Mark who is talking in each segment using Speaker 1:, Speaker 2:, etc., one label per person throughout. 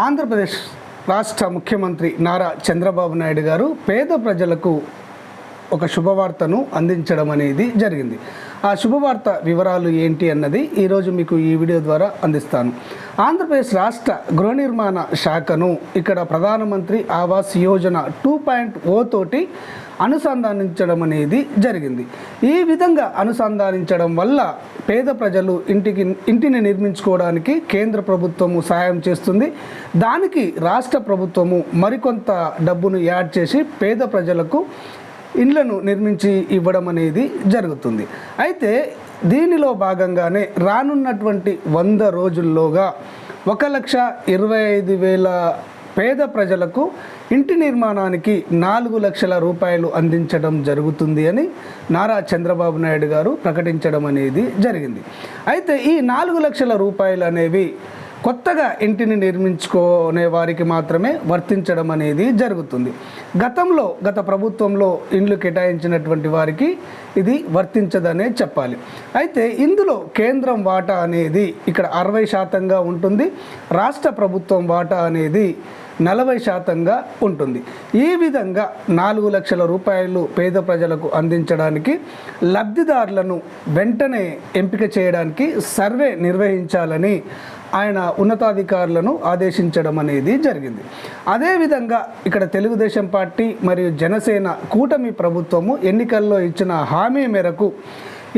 Speaker 1: ఆంధ్రప్రదేశ్ రాష్ట్ర ముఖ్యమంత్రి నారా చంద్రబాబు నాయుడు గారు పేద ప్రజలకు ఒక శుభవార్తను అందించడం అనేది జరిగింది. ఆ శుభవార్త వివరాలు ఏంటి అన్నది ఈరోజు మీకు ఈ వీడియో ద్వారా అందిస్తాను. ఆంధ్రప్రదేశ్ రాష్ట్ర గృహ నిర్మాణ శాఖను ఇక్కడ ప్రధానమంత్రి Awas Yojana two point O తోటి అనుసంధానించడం అనేది జరిగింది. ఈ విధంగా అనుసంధానించడం వల్ల పేద ప్రజలు ఇంటికి ఇంటిని నిర్మించుకోవడానికి కేంద్ర ప్రభుత్వము సహాయం చేస్తుంది. దానికి రాష్ట్ర ప్రభుత్వము మరికొంత డబ్బును యాడ్ చేసి పేద ప్రజలకు ఇండ్లను నిర్మించి ఇవ్వడం అనేది జరుగుతుంది. అయితే దీనిలో భాగంగానే రానున్నటువంటి వంద రోజుల్లోగా ఒక లక్ష ఇరవై ఐదు వేల పేద ప్రజలకు ఇంటి నిర్మాణానికి నాలుగు లక్షల రూపాయలు అందించడం జరుగుతుంది అని నారా చంద్రబాబు నాయుడు గారు ప్రకటించడం అనేది జరిగింది. అయితే ఈ నాలుగు లక్షల రూపాయలు అనేవి కొత్తగా ఇంటిని నిర్మించుకునే వారికి మాత్రమే వర్తించడం అనేది జరుగుతుంది. గతంలో గత ప్రభుత్వంలో ఇండ్లు కేటాయించినటువంటి వారికి ఇది వర్తించదనే చెప్పాలి. అయితే ఇందులో కేంద్రం వాటా అనేది ఇక్కడ అరవై శాతంగా ఉంటుంది. రాష్ట్ర ప్రభుత్వం వాటా అనేది నలభై శాతంగా ఉంటుంది. ఈ విధంగా నాలుగు లక్షల రూపాయలు పేద ప్రజలకు అందించడానికి లబ్ధిదారులను వెంటనే ఎంపిక చేయడానికి సర్వే నిర్వహించాలని ఆయన ఉన్నతాధికారులను ఆదేశించడం అనేది జరిగింది. అదేవిధంగా ఇక్కడ తెలుగుదేశం పార్టీ మరియు జనసేన కూటమి ప్రభుత్వము ఎన్నికల్లో ఇచ్చిన హామీ మేరకు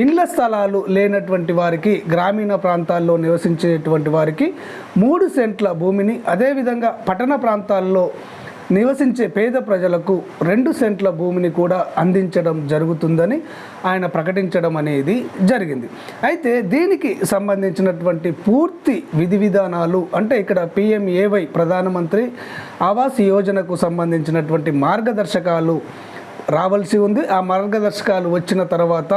Speaker 1: ఇండ్ల స్థలాలు లేనటువంటి వారికి గ్రామీణ ప్రాంతాల్లో నివసించేటువంటి వారికి మూడు సెంట్ల భూమిని అదేవిధంగా పట్టణ ప్రాంతాల్లో నివసించే పేద ప్రజలకు రెండు సెంట్ల భూమిని కూడా అందించడం జరుగుతుందని ఆయన ప్రకటించడం అనేది జరిగింది. అయితే దీనికి సంబంధించినటువంటి పూర్తి విధి విధానాలు అంటే ఇక్కడ పిఎంఏవై ప్రధానమంత్రి ఆవాస్ యోజనకు సంబంధించినటువంటి మార్గదర్శకాలు రావాల్సి ఉంది. ఆ మార్గదర్శకాలు వచ్చిన తర్వాత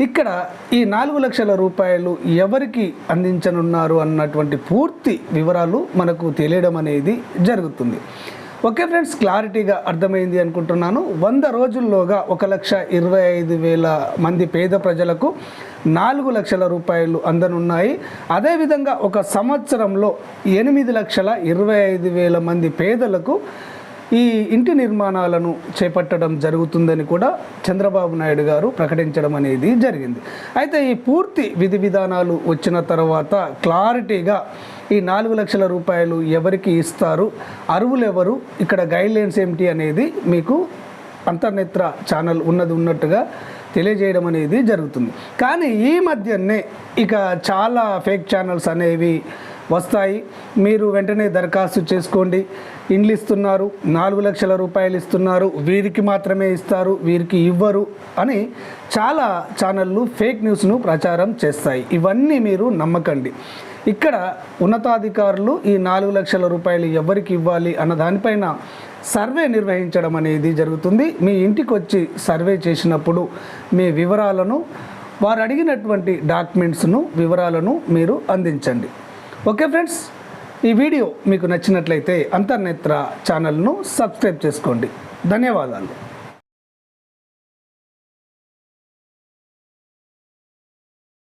Speaker 1: ఇక్కడ ఈ నాలుగు లక్షల రూపాయలు ఎవరికి అందించనున్నారు అన్నటువంటి పూర్తి వివరాలు మనకు తెలియడం అనేది జరుగుతుంది. ఓకే ఫ్రెండ్స్ క్లారిటీగా అర్థమైంది అనుకుంటున్నాను. వంద రోజుల్లోగా ఒక లక్ష ఇరవై ఐదు వేల మంది పేద ప్రజలకు నాలుగు లక్షల రూపాయలు అందనున్నాయి. అదేవిధంగా ఒక సంవత్సరంలో ఎనిమిది లక్షల ఇరవై ఐదు వేల మంది పేదలకు ఈ ఇంటి నిర్మాణాలను చేపట్టడం జరుగుతుందని కూడా చంద్రబాబు నాయుడు గారు ప్రకటించడం అనేది జరిగింది. అయితే ఈ పూర్తి విధి విధానాలు వచ్చిన తర్వాత క్లారిటీగా ఈ నాలుగు లక్షల రూపాయలు ఎవరికి ఇస్తారు అరువులు ఎవరు ఇక్కడ గైడ్లైన్స్ ఏమిటి అనేది మీకు అంతర్నేత్ర ఛానల్ ఉన్నది ఉన్నట్టుగా తెలియజేయడం అనేది జరుగుతుంది. కానీ ఈ మధ్యనే ఇక చాలా ఫేక్ ఛానల్స్ అనేవి వస్తాయి. మీరు వెంటనే దరఖాస్తు చేసుకోండి. ఇండ్లు ఇస్తున్నారు నాలుగు లక్షల రూపాయలు ఇస్తున్నారు. వీరికి మాత్రమే ఇస్తారు. వీరికి ఇవ్వరు అని చాలా ఛానళ్ళు ఫేక్ న్యూస్ను ప్రచారం చేస్తాయి. ఇవన్నీ మీరు నమ్మకండి. ఇక్కడ ఉన్నతాధికారులు ఈ నాలుగు లక్షల రూపాయలు ఎవరికి ఇవ్వాలి అన్న దానిపైన సర్వే నిర్వహించడం అనేది జరుగుతుంది. మీ ఇంటికి వచ్చి సర్వే చేసినప్పుడు మీ వివరాలను వారు అడిగినటువంటి డాక్యుమెంట్స్ను వివరాలను మీరు అందించండి. ఓకే ఫ్రెండ్స్ ఈ వీడియో మీకు నచ్చినట్లయితే అంతర్నేత్ర ఛానల్ను సబ్స్క్రైబ్ చేసుకోండి. ధన్యవాదాలు.